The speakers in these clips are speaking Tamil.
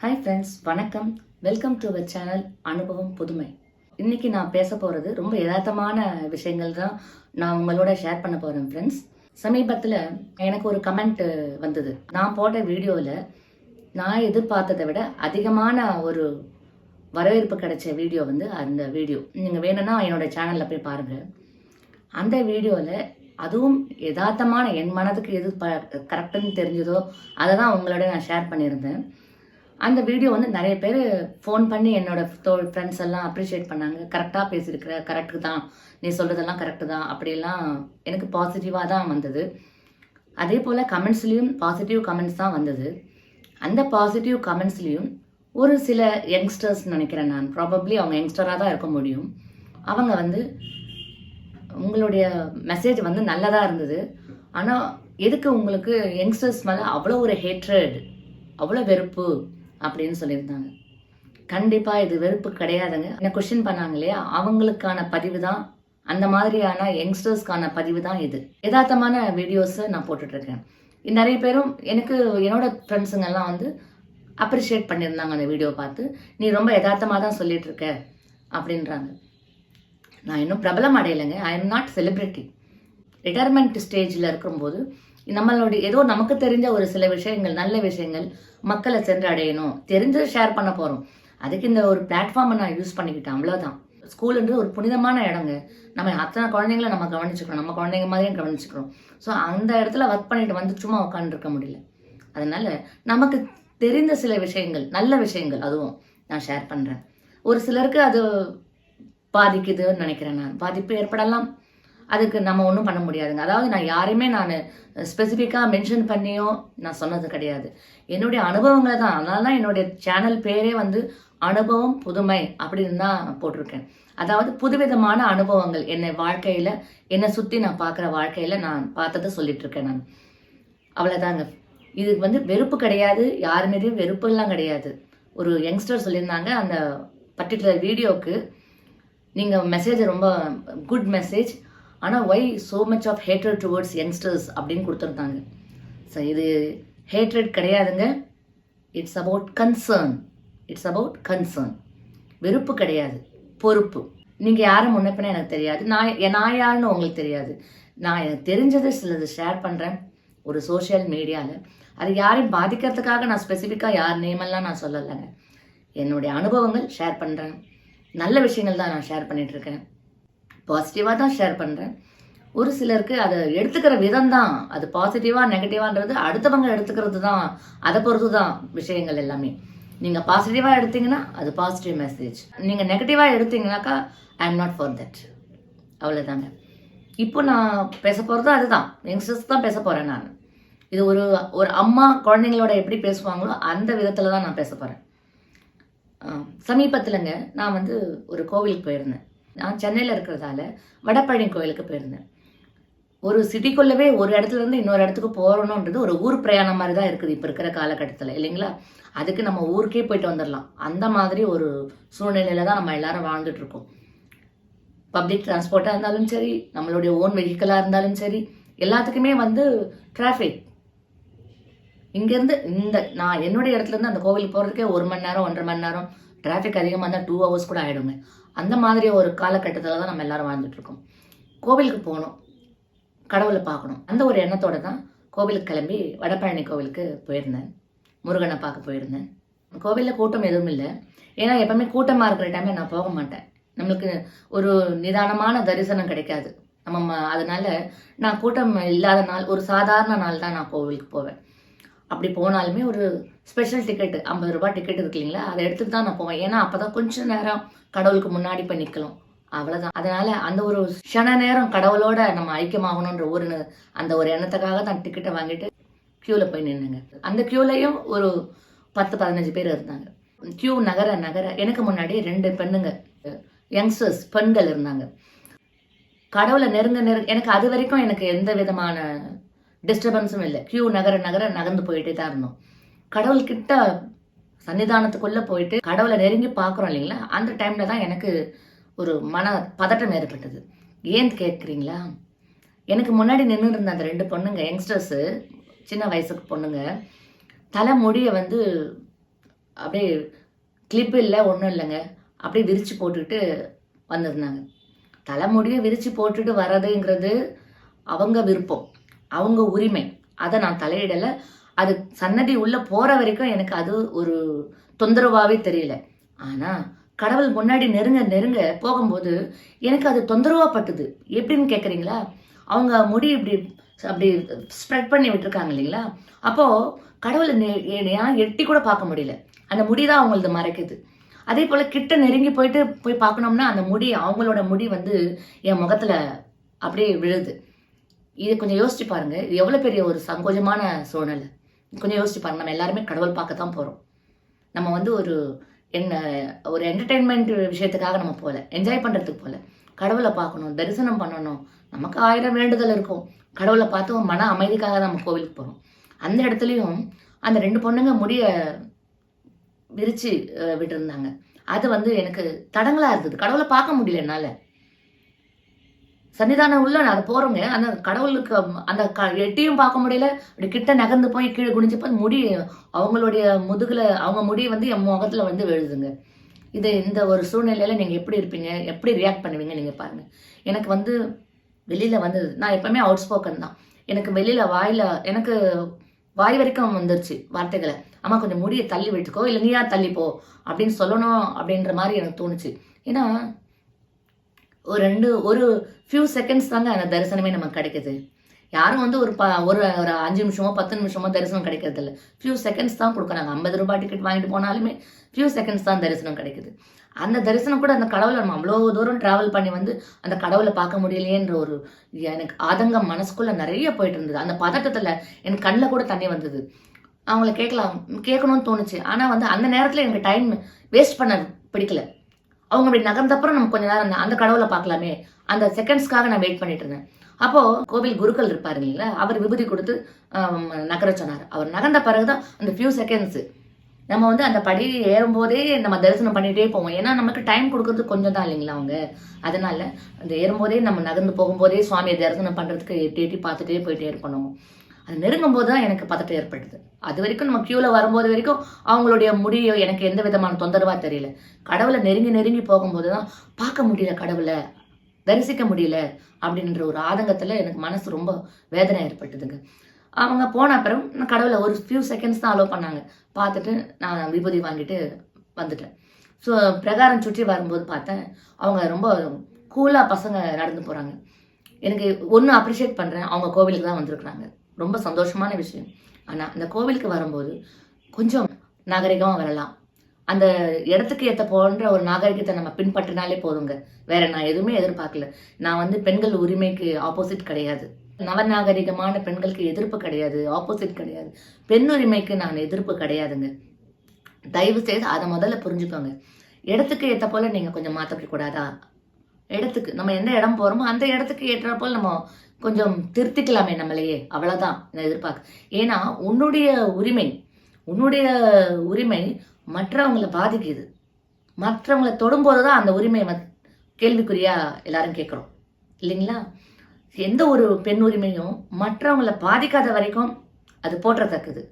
ஹாய் ஃப்ரெண்ட்ஸ் வணக்கம். வெல்கம் டு அவர் சேனல் அனுபவம் புதுமை. இன்னைக்கு நான் பேச போகிறது ரொம்ப யதார்த்தமான விஷயங்கள் தான் நான் உங்களோட ஷேர் பண்ண போகிறேன் ஃப்ரெண்ட்ஸ் சமீபத்தில் எனக்கு ஒரு கமெண்ட் வந்தது. நான் போட்ட வீடியோவில் நான் எதிர்பார்த்ததை விட அதிகமான ஒரு வரவேற்பு கிடைச்ச வீடியோ வந்து அந்த வீடியோ. நீங்கள் வேணும்னா என்னோட சேனலில் போய் பாருங்கள் அந்த வீடியோவில் அதுவும் யதார்த்தமான என் மனதுக்கு எது ப கரெக்டுன்னு தெரிஞ்சதோ அதை தான் உங்களோட நான் ஷேர் பண்ணியிருந்தேன். அந்த வீடியோ வந்து நிறைய பேர் ஃபோன் பண்ணி என்னோட தோல் ஃப்ரெண்ட்ஸ் எல்லாம் அப்ரிஷியேட் பண்ணாங்க. கரெக்டாக பேசியிருக்கிற கரெக்டு தான். நீ சொல்கிறதெல்லாம் கரெக்டு தான். அப்படிலாம் எனக்கு பாசிட்டிவாக தான் வந்தது. அதே போல் கமெண்ட்ஸ்லேயும் பாசிட்டிவ் கமெண்ட்ஸ் தான் வந்தது. அந்த பாசிட்டிவ் கமெண்ட்ஸ்லேயும் ஒரு சில யங்ஸ்டர்ஸ் நினைக்கிறேன் நான். ப்ராபப்ளி அவங்க யங்ஸ்டராக தான் இருக்க முடியும். அவங்க வந்து உங்களுடைய மெசேஜ் வந்து நல்லதாக இருந்தது. ஆனால் எதுக்கு உங்களுக்கு யங்ஸ்டர்ஸ் மேலே அவ்வளோ ஒரு ஹேட்ரட் அவ்வளோ வெறுப்பு? அப்படின்னு சொல்லியிருந்தாங்க. கண்டிப்பாக இது வெறுப்பு கிடையாதுங்க. என்ன கொஷின் பண்ணாங்க இல்லையா? அவங்களுக்கான பதிவு தான் அந்த மாதிரியான யங்ஸ்டர்ஸ்க்கான பதிவு தான் இது. யதார்த்தமான வீடியோஸை நான் போட்டுட்ருக்கேன். நிறைய பேரும் எனக்கு என்னோட ஃப்ரெண்ட்ஸுங்கெல்லாம் வந்து அப்ரிஷியேட் பண்ணியிருந்தாங்க அந்த வீடியோ பார்த்து. நீ ரொம்ப யதார்த்தமாக தான் சொல்லிட்டு இருக்க அப்படின்றாங்க. நான் இன்னும் பிரபலம் அடையலைங்க. I am not celebrity retirement ஸ்டேஜில் இருக்கும்போது நம்மளுடைய ஏதோ நமக்கு தெரிஞ்ச ஒரு சில விஷயங்கள் நல்ல விஷயங்கள் மக்களை சென்று அடையணும் தெரிஞ்சதை ஷேர் பண்ண போகிறோம் அதுக்கு இந்த ஒரு பிளாட்ஃபார்மை நான் யூஸ் பண்ணிக்கிட்டேன். அவ்வளோதான் ஸ்கூலுன்றது ஒரு புனிதமான இடங்க. நம்ம அத்தனை குழந்தைங்கள நம்ம கவனிச்சுக்கிறோம். நம்ம குழந்தைங்க மாதிரியும் கவனிச்சுக்கிறோம். ஸோ அந்த இடத்துல ஒர்க் பண்ணிட்டு வந்து சும்மா உட்காந்துருக்க முடியல. அதனால நமக்கு தெரிந்த சில விஷயங்கள் நல்ல விஷயங்கள் அதுவும் நான் ஷேர் பண்ணுறேன் ஒரு சிலருக்கு அது பாதிக்குதுன்னு நினைக்கிறேன் நான். பாதிப்பு ஏற்படலாம். அதுக்கு நம்ம ஒன்றும் பண்ண முடியாதுங்க. அதாவது நான் யாரையுமே நான் ஸ்பெசிஃபிக்காக மென்ஷன் பண்ணியோ நான் சொன்னது கிடையாது. என்னுடைய அனுபவங்களை தான். அதனால தான் என்னுடைய சேனல் பேரே வந்து அனுபவம் புதுமை அப்படின்னு தான் போட்டிருக்கேன். அதாவது புதுவிதமான அனுபவங்கள். என்னை வாழ்க்கையில் என்னை சுற்றி நான் பார்க்குற வாழ்க்கையில் நான் பார்த்ததை சொல்லிட்டு இருக்கேன் நான். அவ்வளோதாங்க இது வந்து வெறுப்பு கிடையாது. யார் மீதையும் வெறுப்புலாம் கிடையாது. ஒரு யங்ஸ்டர் சொல்லியிருந்தாங்க அந்த பர்டிகுலர் வீடியோவுக்கு நீங்கள் மெசேஜ் ரொம்ப குட் மெசேஜ் ஆனால் why so much of hatred towards youngsters அப்படின்னு கொடுத்துருந்தாங்க. ஸோ இது ஹேட்ரட் கிடையாதுங்க. It's about concern it's about concern வெறுப்பு கிடையாது. பொறுப்பு. நீங்கள் யாரும் முன்னப்பின எனக்கு தெரியாது. நான் நான் யாருன்னு உங்களுக்கு தெரியாது. நான் எனக்கு தெரிஞ்சதை சிலது ஷேர் பண்ணுறேன் ஒரு சோஷியல் மீடியாவில் அது யாரையும் பாதிக்கிறதுக்காக நான் ஸ்பெசிஃபிக்காக யார் நேமெல்லாம் நான் சொல்லலைங்க. என்னுடைய அனுபவங்கள் ஷேர் பண்ணுறேன் நல்ல விஷயங்கள் தான் நான் ஷேர் பண்ணிகிட்ருக்கேன் பாசிட்டிவாக தான் ஷேர் பண்ணுறேன் ஒரு சிலருக்கு அதை எடுத்துக்கிற விதம் தான். அது பாசிட்டிவாக நெகட்டிவான்றது அடுத்தவங்க எடுத்துக்கிறது தான். அதை பொறுத்து தான் விஷயங்கள் எல்லாமே. நீங்கள் பாசிட்டிவாக எடுத்தீங்கன்னா அது பாசிட்டிவ் மெசேஜ் நீங்கள் நெகட்டிவாக எடுத்தீங்கன்னாக்கா I am not for that அவ்வளோதாங்க இப்போ நான் பேச போகிறது அதுதான். யங்ஸ்டர்ஸ் தான் பேச போகிறேன் நான். இது ஒரு ஒரு அம்மா குழந்தைங்களோட எப்படி பேசுவாங்களோ அந்த விதத்தில் தான் நான் பேச போகிறேன் சமீபத்தில்ங்க நான் வந்து ஒரு கோவிலுக்கு போயிருந்தேன். நான் சென்னையில் இருக்கிறதால வடபழனி கோயிலுக்கு போயிருந்தேன். ஒரு சிட்டிக்குள்ளவே ஒரு இடத்துல இருந்து இன்னொரு இடத்துக்கு போகணுன்றது ஒரு ஊர் பிரயாணம் மாதிரி தான் இருக்குது இப்போ இருக்கிற காலகட்டத்தில் இல்லைங்களா? அதுக்கு நம்ம ஊருக்கே போயிட்டு வந்துடலாம் அந்த மாதிரி ஒரு சூழ்நிலையில தான் நம்ம எல்லாரும் வாழ்ந்துட்டு இருக்கோம். பப்ளிக் டிரான்ஸ்போர்ட்டாக இருந்தாலும் சரி நம்மளுடைய ஓன் வெஹிக்கிளாக இருந்தாலும் சரி எல்லாத்துக்குமே வந்து டிராஃபிக் இங்கேருந்து இந்த நான் என்னுடைய இடத்துலேருந்து அந்த கோவிலுக்கு போகிறதுக்கே ஒரு மணி நேரம் ஒன்றரை மணி நேரம். டிராஃபிக் அதிகமாக இருந்தால் டூ ஹவர்ஸ் கூட ஆகிடுங்க அந்த மாதிரி ஒரு காலகட்டத்தில் தான் நம்ம எல்லாரும் வாழ்ந்துட்டு இருக்கோம். கோவிலுக்கு போகணும். கடவுளை பார்க்கணும். அந்த ஒரு எண்ணத்தோடு தான் கோவிலுக்கு கிளம்பி வடபழனி கோவிலுக்கு போயிருந்தேன். முருகனை பார்க்க போயிருந்தேன். கோவிலில் கூட்டம் எதுவும் இல்லை. ஏன்னா எப்பவுமே கூட்டமாக இருக்கிற டைமில் நான் போக மாட்டேன். நம்மளுக்கு ஒரு நிதானமான தரிசனம் கிடைக்காது. நம்ம ம- அதனால நான் கூட்டம் இல்லாத நாள் ஒரு சாதாரண நாள் தான் நான் கோவிலுக்கு போவேன். அப்படி போனாலுமே ஒரு ஸ்பெஷல் டிக்கெட் ஐம்பது ரூபாய் டிக்கெட் இருக்கு இல்லைங்களா? அதை எடுத்துட்டு தான் நான் போவேன். ஏன்னா அப்போ தான் கொஞ்சம் நேரம் கடவுளுக்கு முன்னாடி போய் நிற்கலாம் அவ்வளவுதான். அதனால அந்த ஒரு க்ஷண நேரம் கடவுளோட நம்ம ஐக்கியமாகணுன்ற ஒரு அந்த ஒரு எண்ணத்துக்காக தான் டிக்கெட்டை வாங்கிட்டு க்யூவில் போய் நின்னுங்க. அந்த க்யூலையும் ஒரு பத்து பதினஞ்சு பேர் இருந்தாங்க. க்யூ நகர நகர எனக்கு முன்னாடி ரெண்டு பெண்ணுங்க யங்ஸ்டர்ஸ் பெண்கள் இருந்தாங்க. கடவுளை நெருங்க நெருங்க எனக்கு அது வரைக்கும் எனக்கு எந்த விதமான டிஸ்டர்பன்ஸும் இல்லை. க்யூ நகர நகர நகர்ந்து போயிட்டே தான் இருந்தோம். கடவுள்கிட்ட சன்னிதானத்துக்குள்ளே போயிட்டு கடவுளை நெருங்கி பார்க்குறோம் இல்லைங்களா? அந்த டைமில் தான் எனக்கு ஒரு மன பதட்டம் ஏற்பட்டது. ஏன் கேட்குறீங்களா? எனக்கு முன்னாடி நின்று இருந்த அந்த ரெண்டு பொண்ணுங்க யங்ஸ்டர்ஸு சின்ன வயசுக்கு பொண்ணுங்க தலைமுடியை வந்து அப்படியே கிளிப் இல்லை ஒன்றும் இல்லைங்க. அப்படியே விரித்து போட்டுக்கிட்டு வந்திருந்தாங்க. தலைமுடியை விரித்து போட்டுட்டு வர்றதுங்கிறது அவங்க விருப்பம். அவங்க உரிமை. அதை நான் தலையிடலை. அது சன்னதி உள்ள போற வரைக்கும் எனக்கு அது ஒரு தொந்தரவாவே தெரியல. ஆனா கடவுள் முன்னாடி நெருங்க நெருங்க போகும்போது எனக்கு அது தொந்தரவா பட்டுது. எப்படின்னு கேட்குறீங்களா அவங்க முடி இப்படி அப்படி ஸ்ப்ரெட் பண்ணி விட்டுருக்காங்க இல்லைங்களா? அப்போ கடவுளை நெ- எட்டி கூட பார்க்க முடியல. அந்த முடி தான் அவங்களது மறைக்குது. அதே போல கிட்ட நெருங்கி போயிட்டு போய் பார்க்கணும்னா அந்த முடி அவங்களோட முடி வந்து என் முகத்துல அப்படியே விழுது. இதை கொஞ்சம் யோசிச்சு பாருங்க. இது எவ்வளோ பெரிய ஒரு சங்கோஜமான சூழ்நிலை. கொஞ்சம் யோசிச்சு பாருங்க. நம்ம எல்லாருமே கடவுள் பார்க்க தான் போகிறோம் நம்ம வந்து ஒரு என்ன ஒரு என்டர்டெயின்மெண்ட் விஷயத்துக்காக நம்ம போகல என்ஜாய் பண்ணுறதுக்கு போகல கடவுளை பார்க்கணும் தரிசனம் பண்ணணும். நமக்கு ஆயிரம் வேண்டுதல் இருக்கும். கடவுளை பார்த்து மன அமைதிக்காக நம்ம கோவிலுக்கு போகிறோம் அந்த இடத்துலையும் அந்த ரெண்டு பொண்ணுங்க முடிய விரித்து விட்டுருந்தாங்க. அது வந்து எனக்கு தடங்களாக இருந்தது. கடவுளை பார்க்க முடியல என்னால். சன்னிதானம் உள்ள நான் போறோங்க அந்த கடவுளுக்கு அந்த க- எட்டியும் பார்க்க முடியல. அப்படி கிட்ட நகர்ந்து போய் கீழே குனிஞ்சப்ப முடி அவங்களுடைய முதுகுல அவங்க முடி வந்து என் முகத்துல வந்து விழுதுங்க. இது இந்த ஒரு சூழ்நிலையில நீங்க எப்படி இருப்பீங்க? எப்படி ரியாக்ட் பண்ணுவீங்க நீங்க பாருங்க. எனக்கு வந்து வெளியில வந்தது நான் எப்பவுமே அவுட் ஸ்போக்கன் தான். எனக்கு வெளியில வாயில எனக்கு வாய் வரைக்கும் வந்துருச்சு வார்த்தைகளை. அம்மா கொஞ்சம் முடியை தள்ளி விட்டுக்கோ இல்லை நீயா தள்ளிப்போ அப்படின்னு சொல்லணும் அப்படின்ற மாதிரி எனக்கு தோணுச்சு. ஏன்னா ஒரு ரெண்டு ஒரு ஃபியூ செகண்ட்ஸ் தாங்க அந்த தரிசனமே நமக்கு கிடைக்குது. யாரும் வந்து ஒரு ப ஒரு ஒரு அஞ்சு நிமிஷமோ பத்து நிமிஷமோ தரிசனம் கிடைக்கிறது இல்லை. ஃபியூ செகண்ட்ஸ் தான் கொடுக்குறாங்க. ஐம்பது ரூபாய் டிக்கெட் வாங்கிட்டு போனாலுமே ஃபியூ செகண்ட்ஸ் தான் தரிசனம் கிடைக்குது. அந்த தரிசனம் கூட அந்த கடவுளை நம்ம அவ்வளோ தூரம் ட்ராவல் பண்ணி வந்து அந்த கடவுளை பார்க்க முடியலையேன்ற ஒரு எனக்கு ஆதங்கம் மனசுக்குள்ளே நிறைய போயிட்டு இருந்தது. அந்த பதட்டத்தில் என் கண்ணில் கூட தண்ணி வந்தது. அவங்கள கேட்கலாம் கேட்கணும்னு தோணுச்சு. ஆனால் வந்து அந்த நேரத்தில் எனக்கு டைம் வேஸ்ட் பண்ண பிடிக்கல. அவங்க அப்படி நகர்ந்தப்புறம் நம்ம கொஞ்ச நேரம் அந்த- கடவுளை பார்க்கலாமே. அந்த செகண்ட்ஸ்க்காக நான் வெயிட் பண்ணிட்டு இருந்தேன். அப்போ கோவில் குருக்கள் இருப்பாரு இல்லைங்களா? அவர் விபூதி கொடுத்து நகர சொன்னார். அவர் நகர்ந்த பிறகுதான் அந்த ஃபியூ செகண்ட்ஸ் நம்ம வந்து அந்த படி ஏறும்போதே நம்ம தரிசனம் பண்ணிட்டே போவோம். ஏன்னா நமக்கு டைம் கொடுக்கறது கொஞ்சம் தான் இல்லைங்களா அவங்க? அதனால அந்த ஏறும்போதே நம்ம நகர்ந்து போகும்போதே சுவாமியை தரிசனம் பண்றதுக்கு எட்டி எட்டி பார்த்துட்டே போயிட்டே இருக்கணும். அது நெருங்கும் போது தான் எனக்கு பதட்டம் ஏற்படுது. அது வரைக்கும் நம்ம க்யூவில் வரும்போது வரைக்கும் அவங்களுடைய முடியோ எனக்கு எந்த விதமான தொந்தரவாக தெரியல. கடவுளை நெருங்கி நெருங்கி போகும்போது தான் பார்க்க முடியல கடவுளை தரிசிக்க முடியல அப்படின்ற ஒரு ஆதங்கத்தில் எனக்கு மனசு ரொம்ப வேதனை ஏற்பட்டதுங்க. அவங்க போன அப்புறம் நான் கடவுளை ஒரு ஃபியூ செகண்ட்ஸ் தான் அலோவ் பண்ணாங்க. பார்த்துட்டு நான் விபூதி வாங்கிட்டு வந்துட்டேன். ஸோ பிரகாரம் சுற்றி வரும்போது பார்த்தேன் அவங்க ரொம்ப கூலாக பசங்க நடந்து போகிறாங்க எனக்கு ஒன்று அப்ரிஷியேட் பண்ணுறேன் அவங்க கோவிலுக்கு தான் வந்திருக்கிறாங்க. ரொம்ப சந்தோஷமான விஷயம். ஆனால் அந்த கோவிலுக்கு வரும்போது கொஞ்சம் நாகரிகமாக வரலாம். அந்த இடத்துக்கு ஏற்ற போன்ற ஒரு நாகரிகத்தை நம்ம பின்பற்றினாலே போதுங்க. வேற நான் எதுவுமே எதிர்பார்க்கல. நான் வந்து பெண்கள் உரிமைக்கு ஆப்போசிட் கிடையாது. நவநாகரிகமான பெண்களுக்கு எதிர்ப்பு கிடையாது ஆப்போசிட் கிடையாது. பெண் உரிமைக்கு நான் எதிர்ப்பு கிடையாதுங்க. தயவு செய்து அதை முதல்ல புரிஞ்சுக்கோங்க. இடத்துக்கு ஏற்ற போல நீங்கள் கொஞ்சம் மாத்தப்பட கூடாதா? இடத்துக்கு நம்ம எந்த இடம் போகிறோமோ அந்த இடத்துக்கு ஏற்ற போல் நம்ம கொஞ்சம் திருத்திக்கலாமே நம்மளையே. அவ்வளோதான் நான் எதிர்பார்க்க. ஏன்னா உன்னுடைய உரிமை உன்னுடைய உரிமை மற்றவங்களை பாதிக்குது. மற்றவங்களை தொடும்போது தான் அந்த உரிமையை மத்- கேள்விக்குறியா எல்லாரும் கேட்குறோம். இல்லைங்களா? எந்த ஒரு பெண் உரிமையும் மற்றவங்களை பாதிக்காத வரைக்கும் அது போற்றத்தக்கது.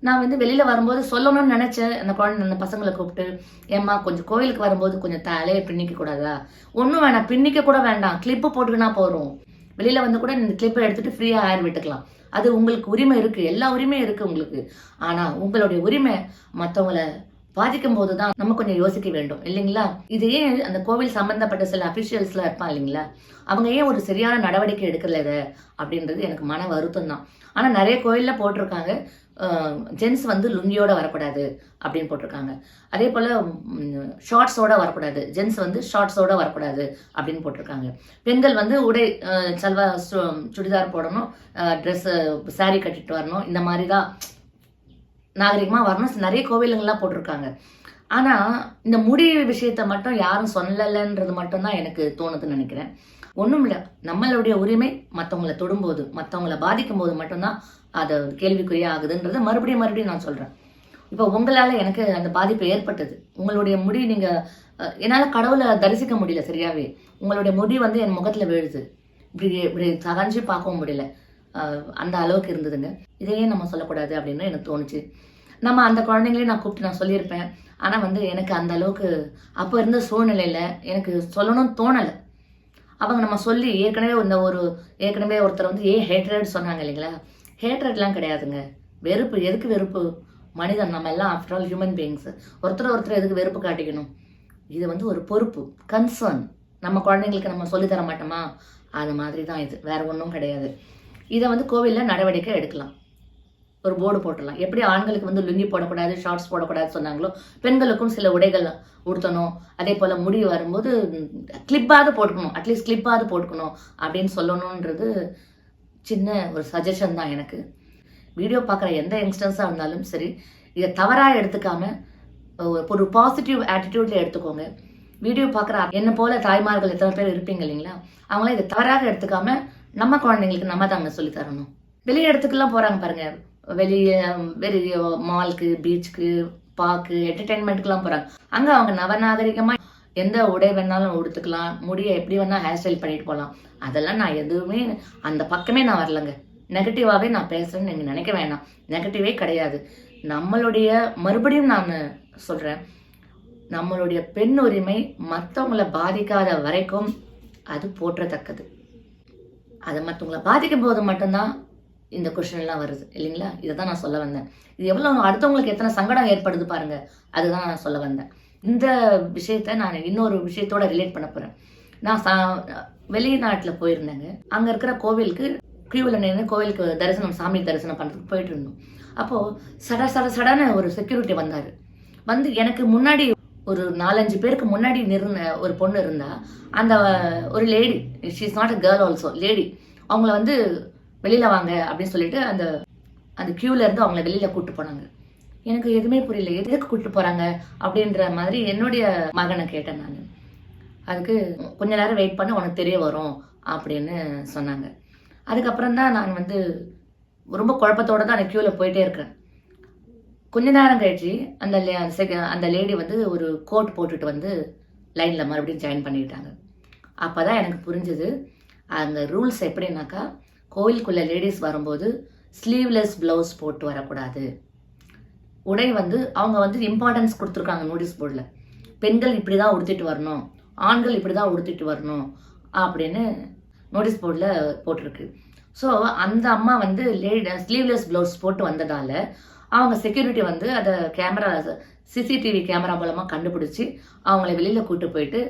நான் வந்து வெளியில் வரும்போது சொல்லணும்னு நினச்சேன். அந்த குழந்தை அந்த பசங்களை கூப்பிட்டு ஏம்மா கொஞ்சம் கோயிலுக்கு வரும்போது கொஞ்சம் தலையை பின்னிக்க கூடாதா? ஒன்றும் வேணாம் பின்னிக்க கூட வேண்டாம். கிளிப்பு போட்டுக்கினா போகிறோம் வெளியில வந்து கூட இந்த கிளிப்பை எடுத்துட்டு ஃப்ரீயா ஹேர் விட்டுக்கலாம். அது உங்களுக்கு உரிமை இருக்கு. எல்லா உரிமையும் இருக்கு உங்களுக்கு. ஆனா உங்களுடைய உரிமை மற்றவங்கள பாதிக்கும் போது தான் நம்ம கொஞ்சம் யோசிக்க வேண்டும். இல்லைங்களா? இது ஏன் அந்த கோவில் சம்பந்தப்பட்ட சில அஃபிஷியல்ஸ்லாம் இருப்பான் இல்லைங்களா? அவங்க ஏன் ஒரு சரியான நடவடிக்கை எடுக்கல அப்படின்றது எனக்கு மன வருத்தம் தான் ஆனா நிறைய கோயில்ல போட்டிருக்காங்க. ஜென்ஸ் வந்து லுங்கியோட வரக்கூடாது அப்படின்னு போட்டிருக்காங்க. அதே போல் ஷார்ட்ஸோட வரக்கூடாது. ஜென்ஸ் வந்து ஷார்ட்ஸோட வரக்கூடாது அப்படின்னு போட்டிருக்காங்க. பெண்கள் வந்து உடை சல்வா சு- சுடிதார் போடணும் ட்ரெஸ்ஸு saree கட்டிட்டு வரணும். இந்த மாதிரி தான் நாகரிகமாக வரணும். நிறைய கோவிலுங்கள்லாம் போட்டிருக்காங்க. ஆனால் இந்த முடி விஷயத்த மட்டும் யாரும் சொல்லலைன்றது மட்டும்தான் எனக்கு தோணுதுன்னு நினைக்கிறேன். ஒன்றும் இல்லை நம்மளுடைய உரிமை மற்றவங்களை தொடும்போது மற்றவங்களை பாதிக்கும் போது மட்டும்தான் அது கேள்விக்குறியா ஆகுதுன்றதை மறுபடியும் மறுபடியும் நான் சொல்கிறேன் இப்போ உங்களால் எனக்கு அந்த பாதிப்பு ஏற்பட்டது. உங்களுடைய முடி நீங்கள் என்னால் கடவுளை தரிசிக்க முடியல சரியாவே. உங்களுடைய முடி வந்து என் முகத்தில் விழுது. இப்படி இப்படி சகஞ்சு பார்க்கவும் முடியல. அந்த அளவுக்கு இருந்ததுங்க. இதையே நம்ம சொல்லக்கூடாது அப்படின்னு எனக்கு தோணுச்சு. நம்ம அந்த குழந்தைங்களையும் நான் கூப்பிட்டு நான் சொல்லியிருப்பேன். ஆனால் வந்து எனக்கு அந்த அளவுக்கு அப்போ இருந்த சூழ்நிலையில் எனக்கு சொல்லணும்னு தோணலை. அவங்க நம்ம சொல்லி ஏற்கனவே இந்த ஒரு ஏற்கனவே ஒருத்தர் வந்து ஏன் ஹேட்ரட் சொன்னாங்க இல்லைங்களா? ஹேட்ரட்லாம் கிடையாதுங்க. வெறுப்பு எதுக்கு வெறுப்பு? மனிதன் நம்ம எல்லாம் ஆஃப்டர் ஆல் ஹியூமன் பீயிங்ஸ் ஒருத்தர் ஒருத்தர் எதுக்கு வெறுப்பு காட்டிக்கணும்? இது வந்து ஒரு பொறுப்பு கன்சர்ன் நம்ம குழந்தைங்களுக்கு நம்ம சொல்லித் தர மாட்டோமா? அது மாதிரி தான் இது. வேறு ஒன்றும் கிடையாது. இதை வந்து கோவிலில் நடவடிக்கை எடுக்கலாம். ஒரு போர்டு போட்டலாம் எப்படி ஆண்களுக்கு வந்து லுங்கி போடக்கூடாது ஷார்ட்ஸ் போடக்கூடாது சொன்னாங்களோ பெண்களுக்கும் சில உடைகள் உடுத்தணும். அதே போல் முடி வரும்போது கிளிப்பாவது போட்டுக்கணும். அட்லீஸ்ட் கிளிப்பாவது போட்டுக்கணும் அப்படின்னு சொல்லணுன்றது சின்ன ஒரு சஜஷன் தான் எனக்கு. வீடியோ பார்க்குற எந்த யங்ஸ்டர்ஸாக இருந்தாலும் சரி இதை தவறாக எடுத்துக்காம ஒரு- பாசிட்டிவ் ஆட்டிடியூட்ல எடுத்துக்கோங்க. வீடியோ பார்க்குற என்ன போல தாய்மார்கள் எத்தனை பேர் இருப்பீங்க இல்லைங்களா? அவங்களாம் இதை தவறாக எடுத்துக்காம நம்ம குழந்தைங்களுக்கு நம்ம தாங்க சொல்லி தரணும். வெளியே இடத்துக்குலாம் போகிறாங்க பாருங்க. வெளியே வெளியே மால்க்கு பீச்சுக்கு பார்க்கு என்டர்டைன்மெண்ட்டுக்குலாம் போகிறாங்க அங்கே அவங்க நவநாகரிகமாக எந்த உடை வேணாலும் உடுத்துக்கலாம் முடியை எப்படி வேணால் ஹேர் ஸ்டைல் பண்ணிட்டு போகலாம் அதெல்லாம் நான் எதுவுமே அந்த பக்கமே நான் வரலங்க. நெகட்டிவாகவே நான் பேசுகிறேன்னு நீங்கள் நினைக்க வேணாம். நெகட்டிவே கிடையாது. நம்மளுடைய மறுபடியும் நான் சொல்கிறேன் நம்மளுடைய பெண் உரிமை மற்றவங்களை பாதிக்காத வரைக்கும் அது போற்றத்தக்கது. அது மற்றவங்களை பாதிக்கும் போது மட்டும்தான் இந்த கொஷின்லாம் வருது. இல்லைங்களா? இதை தான் நான் சொல்ல வந்தேன். இது எவ்வளோ அடுத்தவங்களுக்கு எத்தனை சங்கடம் ஏற்படுது பாருங்க. அதுதான் நான் சொல்ல வந்தேன். இந்த விஷயத்த நான் இன்னொரு விஷயத்தோட ரிலேட் பண்ண போறேன். நான் சா- வெளிநாட்டில் போயிருந்தேங்க. அங்கே இருக்கிற கோவிலுக்கு கியூவில் நின்று கோவிலுக்கு தரிசனம் சாமி தரிசனம் பண்ணுறதுக்கு போயிட்டு இருந்தோம். அப்போது சட சட சடன்னு ஒரு செக்யூரிட்டி வந்தார். வந்து எனக்கு முன்னாடி ஒரு நாலஞ்சு பேருக்கு முன்னாடி நிறுந்த ஒரு பொண்ணு இருந்தா அந்த ஒரு lady she is not a girl also lady அவங்கள வந்து வெளியில் வாங்க அப்படின்னு சொல்லிட்டு அந்த அந்த க்யூவிலேருந்து இருந்து அவங்கள வெளியில் கூப்பிட்டு போனாங்க. எனக்கு எதுவுமே புரியல. எதுக்கு கூப்பிட்டு போறாங்க? அப்படின்ற மாதிரி என்னுடைய மகனை கேட்டேன் நான். அதுக்கு கொஞ்ச நேரம் வெயிட் பண்ண உனக்கு தெரிய வரும் அப்படின்னு சொன்னாங்க. அதுக்கப்புறம் தான் நான் வந்து ரொம்ப குழப்பத்தோட தான் அந்த க்யூவில் போயிட்டே இருக்கிறேன் கொஞ்ச நேரம் கழிச்சு அந்த லே- அந்த அந்த லேடி வந்து ஒரு கோட் போட்டுட்டு வந்து லைனில் மறுபடியும் ஜாயின் பண்ணிக்கிட்டாங்க. அப்போ தான் எனக்கு புரிஞ்சுது அந்த ரூல்ஸ் எப்படின்னாக்கா கோயிலுக்குள்ளே லேடிஸ் வரும்போது ஸ்லீவ்லெஸ் ப்ளவுஸ் போட்டு வரக்கூடாது. உடை வந்து அவங்க வந்து இம்பார்ட்டன்ஸ் கொடுத்துருக்காங்க நோட்டீஸ் போர்டில் பெண்கள் இப்படி தான் உடுத்திட்டு வரணும். ஆண்கள் இப்படி தான் உடுத்திட்டு வரணும் அப்படின்னு நோட்டீஸ் போர்டில் போட்டிருக்கு. ஸோ அந்த அம்மா வந்து லேடி ஸ்லீவ்லெஸ் ப்ளவுஸ் போட்டு வந்ததால அவங்க செக்யூரிட்டி வந்து அதை கேமரா சிசிடிவி கேமரா மூலமாக கண்டுபிடிச்சி அவங்கள வெளியில் கூட்டு போயிட்டு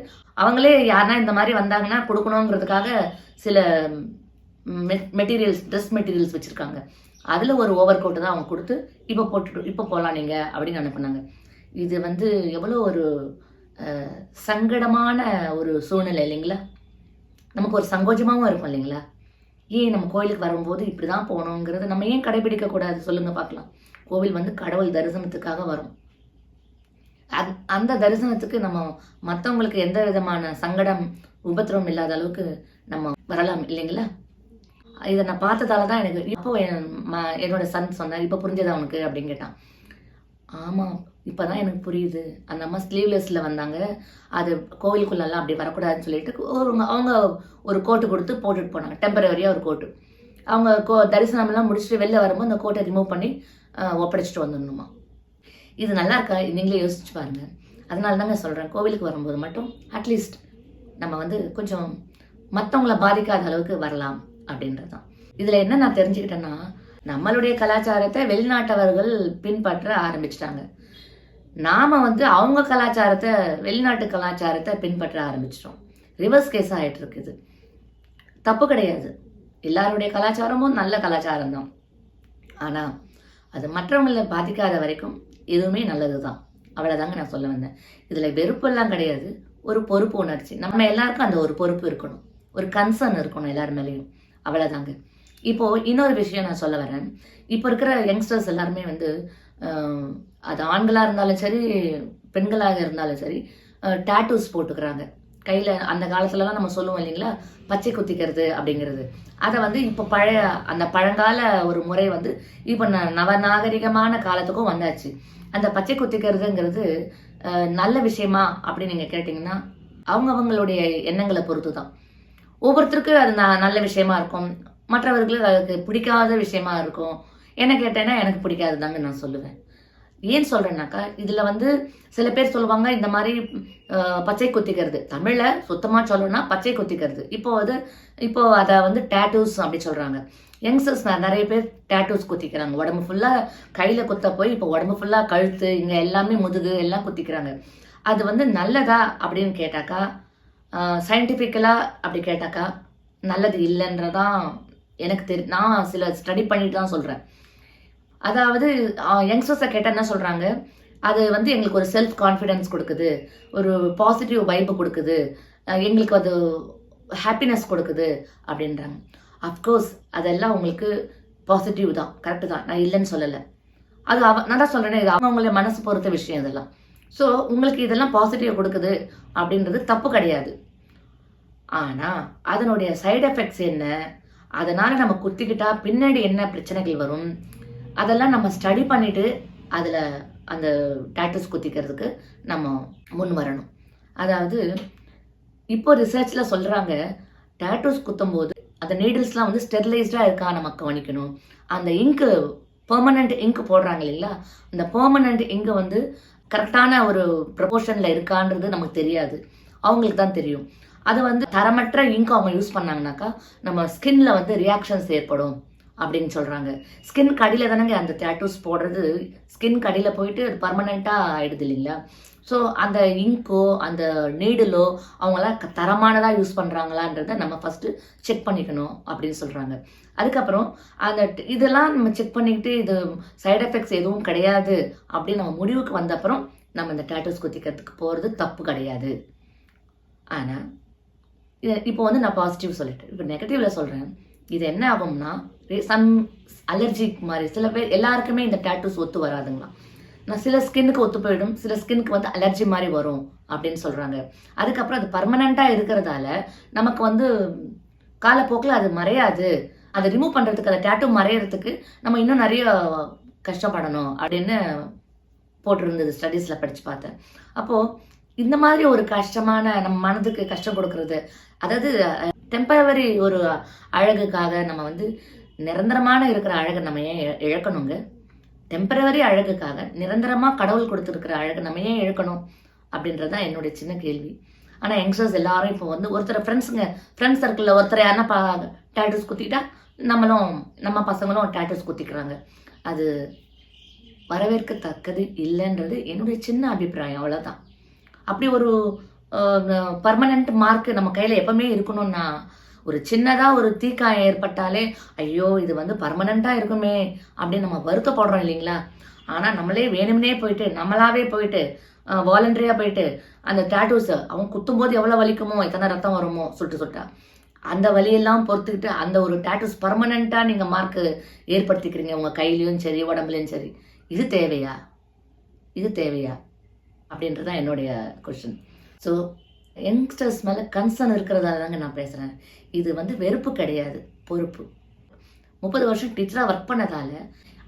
அவங்களே யாருன்னா இந்த மாதிரி வந்தாங்கன்னா கொடுக்கணுங்கிறதுக்காக சில மெட்டீரியல்ஸ் ட்ரெஸ் மெட்டீரியல்ஸ் வச்சுருக்காங்க. அதில் ஒரு ஓவர் கோட்டு தான் அவங்க கொடுத்து இப்போ போட்டுட்டு இப்போ போகலாம் நீங்கள் அப்படின்னு அனுப்புனாங்க இது வந்து எவ்வளோ ஒரு சங்கடமான ஒரு சூழ்நிலை இல்லைங்களா? நமக்கு ஒரு சங்கோஜமாகவும் இருக்கும் இல்லைங்களா? ஏன் நம்ம கோயிலுக்கு வரும்போது இப்படி தான் போகணுங்கிறது நம்ம ஏன் கடைபிடிக்கக்கூடாது சொல்லுங்கள் சொல்லுங்க பார்க்கலாம். கோவில் வந்து கடவுள் தரிசனத்துக்காக வரும். அது அந்த தரிசனத்துக்கு நம்ம மற்றவங்களுக்கு எந்த விதமான சங்கடம் உபத்திரவம் இல்லாத அளவுக்கு நம்ம வரலாம் இல்லைங்களா? இதை நான் பார்த்ததால தான் எனக்கு இப்போ என் ம- என்னோட சன் சொன்னார் இப்போ புரிஞ்சதா உனக்கு? அப்படின்னு கேட்டான். ஆமாம் இப்போ தான் எனக்கு புரியுது. அந்த அம்மா ஸ்லீவ்லெஸ்ல வந்தாங்க. அது கோவிலுக்குள்ளெல்லாம் அப்படி வரக்கூடாதுன்னு சொல்லிட்டு ஒரு அவங்க ஒரு கோட்டு கொடுத்து போட்டுட்டு போனாங்க. டெம்பரவரியாக ஒரு கோட்டு அவங்க கோ தரிசனம்லாம் முடிச்சுட்டு வெளில வரும்போது அந்த கோட்டை ரிமூவ் பண்ணி ஒப்படைச்சிட்டு வந்துடணுமா? இது நல்லா இருக்கா நீங்களே யோசிச்சு பாருங்க. அதனால தாங்க சொல்கிறேன் கோவிலுக்கு வரும்போது மட்டும் அட்லீஸ்ட் நம்ம வந்து கொஞ்சம் மற்றவங்கள பாதிக்காத அளவுக்கு வரலாம். அப்படின்றது தான் இதில் என்ன நான் தெரிஞ்சுக்கிட்டேன்னா நம்மளுடைய கலாச்சாரத்தை வெளிநாட்டவர்கள் பின்பற்ற ஆரம்பிச்சிட்டாங்க. நாம வந்து அவங்க கலாச்சாரத்தை வெளிநாட்டு கலாச்சாரத்தை பின்பற்ற ஆரம்பிச்சிட்டோம். ரிவர்ஸ் கேஸ் ஆகிட்டு இருக்குது. தப்பு கிடையாது. எல்லாருடைய கலாச்சாரமும் நல்ல கலாச்சாரம் தான் ஆனால் அது மற்றவங்களை பாதிக்காத வரைக்கும் எதுவுமே நல்லது தான் அவ்வளோதாங்க நான் சொல்ல வந்தேன். இதில் வெறுப்பெல்லாம் கிடையாது. ஒரு பொறுப்பு உணர்ச்சி. நம்ம எல்லாருக்கும் அந்த ஒரு பொறுப்பு இருக்கணும். ஒரு கன்சர்ன் இருக்கணும் எல்லார் மேலேயும். அவ்வளோதாங்க இப்போ இன்னொரு விஷயம் நான் சொல்ல வரேன். இப்போ இருக்கிற யங்ஸ்டர்ஸ் எல்லாருமே வந்து அது ஆண்களாக இருந்தாலும் சரி பெண்களாக இருந்தாலும் சரி டேட்டூஸ் போட்டுக்கிறாங்க. கையில் அந்த காலத்துலலாம் நம்ம சொல்லுவோம் இல்லைங்களா? பச்சை குத்திக்கிறது அப்படிங்கிறது. அதை வந்து இப்போ பழைய அந்த பழங்கால ஒரு முறை வந்து இப்போ ந- நவநாகரிகமான காலத்துக்கும் வந்தாச்சு. அந்த பச்சை குத்திக்கிறதுங்கிறது நல்ல விஷயமா அப்படின்னு நீங்கள் கேட்டிங்கன்னா அவங்கவங்களுடைய எண்ணங்களை பொறுத்து தான் ஒவ்வொருத்தருக்கு அது ந- நல்ல விஷயமா இருக்கும். மற்றவர்களுக்கு அதுக்கு பிடிக்காத விஷயமா இருக்கும். என்ன கேட்டேன்னா எனக்கு பிடிக்காது தாங்க நான் சொல்லுவேன். ஏன் சொல்கிறேன்னாக்கா இதில் வந்து சில பேர் சொல்லுவாங்க இந்த மாதிரி பச்சை குத்திக்கிறது. தமிழில் சுத்தமாக சொல்லணும்னா பச்சை குத்திக்கிறது. இப்போ அது இப்போ அதை வந்து டேட்டூஸ் அப்படி சொல்கிறாங்க யங்ஸ்டர்ஸ் நிறைய பேர் டேட்டூஸ் குத்திக்கிறாங்க. உடம்பு ஃபுல்லாக கையில் குத்த போய் இப்போ உடம்பு ஃபுல்லாக கழுத்து இங்கே எல்லாமே முதுகு எல்லாம் குத்திக்கிறாங்க. அது வந்து நல்லதா அப்படின்னு கேட்டாக்கா சயின்டிஃபிக்கலாக அப்படி கேட்டாக்கா நல்லது இல்லைன்றதான் எனக்கு தெரி நான் சில ஸ்டடி பண்ணிட்டு தான் சொல்கிறேன் அதாவது யங்ஸ்டர்ஸை கேட்டால் என்ன சொல்கிறாங்க அது வந்து எங்களுக்கு ஒரு செல்ஃப் கான்ஃபிடென்ஸ் கொடுக்குது ஒரு பாசிட்டிவ் வைப்பு கொடுக்குது எங்களுக்கு அது ஹாப்பினஸ் கொடுக்குது அப்படின்றாங்க. அஃப்கோர்ஸ் அதெல்லாம் உங்களுக்கு பாசிட்டிவ் தான் கரெக்டு தான். நான் இல்லைன்னு சொல்லலை. அது அவ நான் தான் சொல்கிறேன் இது அவங்கள மனசு பொறுத்த விஷயம் இதெல்லாம். ஸோ உங்களுக்கு இதெல்லாம் பாசிட்டிவ் கொடுக்குது அப்படின்றது தப்பு கிடையாது. ஆனால் அதனுடைய சைடு எஃபெக்ட்ஸ் என்ன? அதனால் நம்ம குத்திக்கிட்டா பின்னாடி என்ன பிரச்சனைகள் வரும்? அதெல்லாம் நம்ம ஸ்டடி பண்ணிட்டு அதில் அந்த டேட்டஸ் குத்திக்கிறதுக்கு நம்ம முன் வரணும். அதாவது இப்போ ரிசர்ச்சில் சொல்கிறாங்க டேட்டூஸ் குத்தும்போது அந்த நீடில்ஸ்லாம் வந்து ஸ்டெர்லைஸ்டாக இருக்கா நம்ம கவனிக்கணும். அந்த இங்கு பெர்மனண்ட் இங்கு போடுறாங்க இல்லைங்களா? அந்த பெர்மனண்ட் இங்கு வந்து கரெக்டான ஒரு ப்ரொபோஷனில் இருக்கான்றது நமக்கு தெரியாது. அவங்களுக்கு தான் தெரியும். அது வந்து தரமற்ற இங்கு அவங்க யூஸ் பண்ணாங்கனாக்கா நம்ம ஸ்கின்ல வந்து ரியாக்ஷன்ஸ் ஏற்படும் அப்படின்னு சொல்கிறாங்க ஸ்கின் கடியில் தானங்க அந்த டேட்டூஸ் போடுறது? ஸ்கின் கடியில் போயிட்டு அது பர்மனெண்ட்டாக ஆகிடுது இல்லைங்களா? ஸோ அந்த இங்கோ அந்த நீடலோ அவங்களாம் தரமானதாக யூஸ் பண்ணுறாங்களான்றத நம்ம ஃபஸ்ட்டு செக் பண்ணிக்கணும் அப்படின்னு சொல்கிறாங்க அதுக்கப்புறம் அந்த இதெல்லாம் நம்ம செக் பண்ணிக்கிட்டு இது சைட் எஃபெக்ட்ஸ் எதுவும் கிடையாது அப்படின்னு நம்ம முடிவுக்கு வந்தப்புறம் நம்ம இந்த டேட்டூஸ் குத்திக்கிறதுக்கு போகிறது தப்பு கிடையாது. ஆனால் இது இப்போ வந்து நான் பாசிட்டிவ் சொல்லிட்டேன். இப்போ நெகட்டிவில் சொல்கிறேன் இது என்ன ஆகும்னா சம் அலர்ஜிக் மாதிரி சில பேர் எல்லாருக்குமே இந்த டேட்டூஸ் ஒத்து வராதுங்களா நான் சில ஸ்கின்னுக்கு ஒத்து போயிடும் சில ஸ்கின்னுக்கு வந்து அலர்ஜி மாதிரி வரும் அப்படின்னு சொல்கிறாங்க அதுக்கப்புறம் அது பர்மனண்ட்டாக இருக்கிறதால நமக்கு வந்து காலப்போக்கில் அது மறையாது. அதை ரிமூவ் பண்ணுறதுக்கு அதை டேட்டூ மறையிறதுக்கு நம்ம இன்னும் நிறைய கஷ்டப்படணும் அப்படின்னு போட்டிருந்தது ஸ்டடீஸில் படித்து பார்த்தேன். அப்போது இந்த மாதிரி ஒரு கஷ்டமான நம்ம மனதுக்கு கஷ்டம் கொடுக்கறது அதாவது டெம்பரவரி ஒரு அழகுக்காக நம்ம வந்து நிரந்தரமான இருக்கிற அழகை நம்ம ஏன் இழக்கணுங்க? டெம்பரவரி அழகுக்காக நிரந்தரமாக கடவுள் கொடுத்துருக்கிற அழகை நம்ம ஏன் இழக்கணும்? அப்படின்றது தான் என்னுடைய சின்ன கேள்வி. ஆனால் யங்ஸ்டர்ஸ் எல்லாரும் இப்போ வந்து ஒருத்தர் ஃப்ரெண்ட்ஸுங்க ஃப்ரெண்ட்ஸ் சர்க்கிளில் ஒருத்தர் யாருன்னா பா டேட்டூஸ் குத்திட்டா நம்மளும் நம்ம பசங்களும் டேட்டூஸ் குத்திக்கிறாங்க. அது வரவேற்கத்தக்கது இல்லைன்றது என்னுடைய சின்ன அபிப்பிராயம் அவ்வளோதான் அப்படி ஒரு பர்மனண்ட் மார்க் நம்ம கையில் எப்பவுமே இருக்கணும்னா ஒரு சின்னதாக ஒரு தீக்காயம் ஏற்பட்டாலே ஐயோ இது வந்து பர்மனண்ட்டாக இருக்குமே அப்படின்னு நம்ம வருத்தப்படுறோம் இல்லைங்களா? ஆனால் நம்மளே வேணும்னே போயிட்டு நம்மளாவே போயிட்டு வாலண்டரியாக போயிட்டு அந்த டேட்டூஸை அவன் குத்தும் போது எவ்வளோ வலிக்குமோ எத்தனை ரத்தம் வருமோ சுட்டு சுட்டா அந்த வலியெல்லாம் பொறுத்துக்கிட்டு அந்த ஒரு டேட்டூஸ் பர்மனெண்ட்டாக நீங்கள் மார்க்கு ஏற்படுத்திக்கிறீங்க உங்கள் கையிலையும் சரி உடம்புலையும் சரி. இது தேவையா? இது தேவையா? அப்படின்றது தான் என்னுடைய கொஷின் ஸோ யங்ஸ்டர்ஸ் மேலே கன்சர்ன் இருக்கிறதால தாங்க நான் பேசுகிறேன் இது வந்து வெறுப்பு கிடையாது பொறுப்பு. முப்பது வருஷம் டீச்சராக ஒர்க் பண்ணதால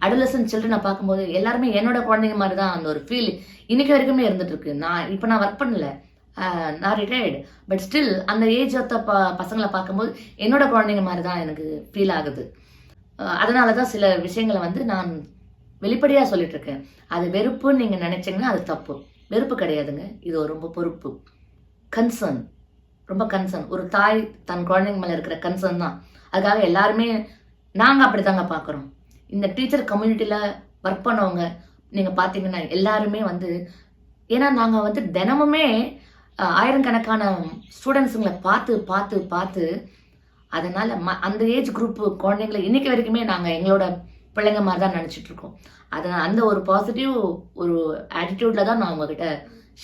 அடலசன் சில்ட்ரனை பார்க்கும்போது எல்லாருமே என்னோட குழந்தைங்க மாதிரி தான் அந்த ஒரு ஃபீல் இன்னைக்கு வரைக்குமே இருந்துட்டு இருக்கு. நான் இப்போ நான் ஒர்க் பண்ணல. நான் ரிட்டையர்டு பட் ஸ்டில் அந்த ஏஜ் ஒத்த ப பசங்களை பார்க்கும்போது என்னோட குழந்தைங்க மாதிரி தான் எனக்கு ஃபீல் ஆகுது. அதனால தான் சில விஷயங்களை வந்து நான் வெளிப்படையாக சொல்லிட்டு இருக்கேன். அது வெறுப்புன்னு நீங்கள் நினச்சிங்கன்னா அது தப்பு. வெறுப்பு கிடையாதுங்க. இது ஒரு ரொம்ப பொறுப்பு. கன்சர்ன் ரொம்ப கன்சர்ன் ஒரு தாய் தன் குழந்தைங்க மேலே இருக்கிற கன்சர்ன் தான். அதுக்காக எல்லாருமே நாங்கள் அப்படி தாங்க பார்க்குறோம் இந்த டீச்சர் கம்யூனிட்டியில் ஒர்க் பண்ணவங்க நீங்கள் பார்த்தீங்கன்னா எல்லாருமே வந்து ஏன்னா நாங்கள் வந்து தினமுமே ஆயிரக்கணக்கான ஸ்டூடெண்ட்ஸுங்களை பார்த்து பார்த்து பார்த்து அதனால் ம- அந்த ஏஜ் குரூப்பு குழந்தைங்களை இன்றைக்கி வரைக்குமே நாங்கள் எங்களோட பிள்ளைங்க மாதிரி தான் நினச்சிட்ருக்கோம் அதனால் அந்த ஒரு பாசிட்டிவ் ஒரு ஆட்டிடியூட்டில் தான் நான் உங்ககிட்ட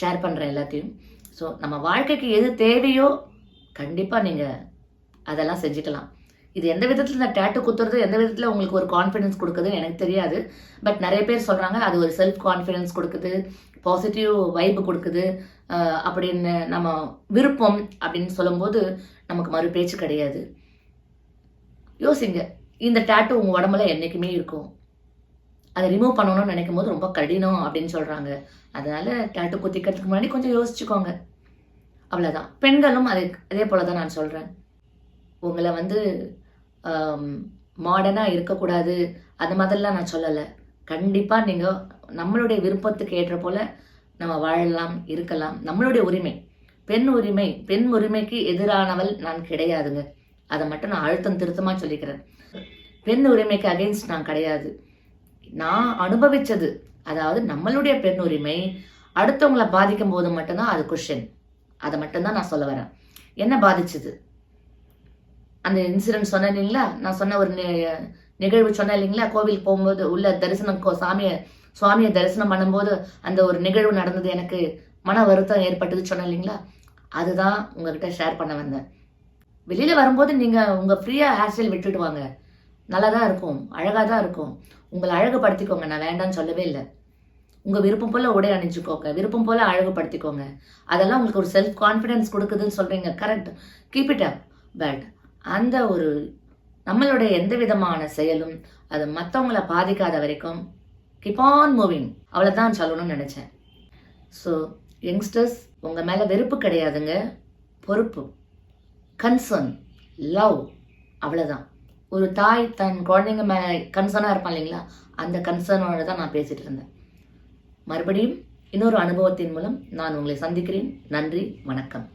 ஷேர் பண்ணுறேன் எல்லாத்தையும். ஸோ நம்ம வாழ்க்கைக்கு எது தேவையோ கண்டிப்பாக நீங்கள் அதெல்லாம் செஞ்சுக்கலாம். இது எந்த விதத்தில் இந்த டேட்டு குத்துறது எந்த விதத்தில் உங்களுக்கு ஒரு கான்ஃபிடன்ஸ் கொடுக்குதுன்னு எனக்கு தெரியாது. பட் நிறைய பேர் சொல்கிறாங்க அது ஒரு செல்ஃப் கான்ஃபிடென்ஸ் கொடுக்குது பாசிட்டிவ் வைப்பு கொடுக்குது அப்படின்னு நம்ம விருப்பம் அப்படின்னு சொல்லும்போது நமக்கு மறு பேச்சு கிடையாது. யோசிங்க இந்த டேட்டு உங்கள் உடம்புல என்றைக்குமே இருக்கும். அதை ரிமூவ் பண்ணணும்னு நினைக்கும் போது ரொம்ப கடினம் அப்படின்னு சொல்கிறாங்க அதனால டேட்டு குத்திக்கிறதுக்கு முன்னாடி கொஞ்சம் யோசிச்சுக்கோங்க. அவ்வளோதான் பெண்களும் அதே அதே போல தான் நான் சொல்கிறேன் உங்களை வந்து மாடர்னாக இருக்கக்கூடாது. அந்த மாதிரிலாம் நான் சொல்லலை. கண்டிப்பாக நீங்கள் நம்மளுடைய விருப்பத்துக்கு ஏற்ற போல் நம்ம வாழலாம் இருக்கலாம். நம்மளுடைய உரிமை. பெண் உரிமை பெண் உரிமைக்கு எதிரானவள் நான் கிடையாதுங்க. அதை மட்டும் நான் அழுத்தம் திருத்தமாக சொல்லிக்கிறேன். பெண் உரிமைக்கு அகைன்ஸ்ட் நான் கிடையாது. நான் அனுபவிச்சது அதாவது நம்மளுடைய பெண் உரிமை அடுத்தவங்களை பாதிக்கும் போது மட்டும்தான் அது கொஷின் அதை மட்டும்தான் நான் சொல்ல வரேன். என்ன பாதிச்சது? அந்த இன்சிடென்ட் சொன்னேன் இல்லைங்களா? நான் சொன்ன ஒரு நிகழ்வு சொன்னேன் இல்லைங்களா? கோவில் போகும்போது உள்ள தரிசனம் கோ- சாமியை சுவாமியை தரிசனம் பண்ணும்போது அந்த ஒரு நிகழ்வு நடந்தது. எனக்கு மன வருத்தம் ஏற்பட்டது சொன்னேன் இல்லைங்களா? அதுதான் உங்ககிட்ட ஷேர் பண்ண வந்தேன். வெளியில வரும்போது நீங்க உங்க ஃப்ரீயா ஹேர் ஸ்டைல் விட்டுட்டு வாங்க. நல்லா தான் இருக்கும் அழகாக தான் இருக்கும். உங்களை அழகுபடுத்திக்கோங்க நான் வேண்டாம்னு சொல்லவே இல்லை. உங்கள் விருப்பம் போல் உடை அணிஞ்சுக்கோங்க விருப்பம் போல் அழகுபடுத்திக்கோங்க. அதெல்லாம் உங்களுக்கு ஒரு செல்ஃப் கான்ஃபிடன்ஸ் கொடுக்குதுன்னு சொல்கிறீங்க correct keep it up but அந்த ஒரு நம்மளுடைய எந்த விதமான செயலும் அது மற்றவங்கள பாதிக்காத வரைக்கும் கீப் ஆன் மூவிங் அவ்வளோதான் சொல்லணும்னு நினச்சேன். ஸோ யங்ஸ்டர்ஸ் உங்கள் மேலே வெறுப்பு கிடையாதுங்க. பொறுப்பு. கன்சர்ன் லவ் அவ்வளோதான் ஒரு தாய் தன் குழந்தைங்க மே கன்சர்னாக இருப்பான் இல்லைங்களா? அந்த கன்சர்னோட தான் நான் பேசிட்டு இருந்தேன். மறுபடியும் இன்னொரு அனுபவத்தின் மூலம் நான் உங்களை சந்திக்கிறேன். நன்றி வணக்கம்.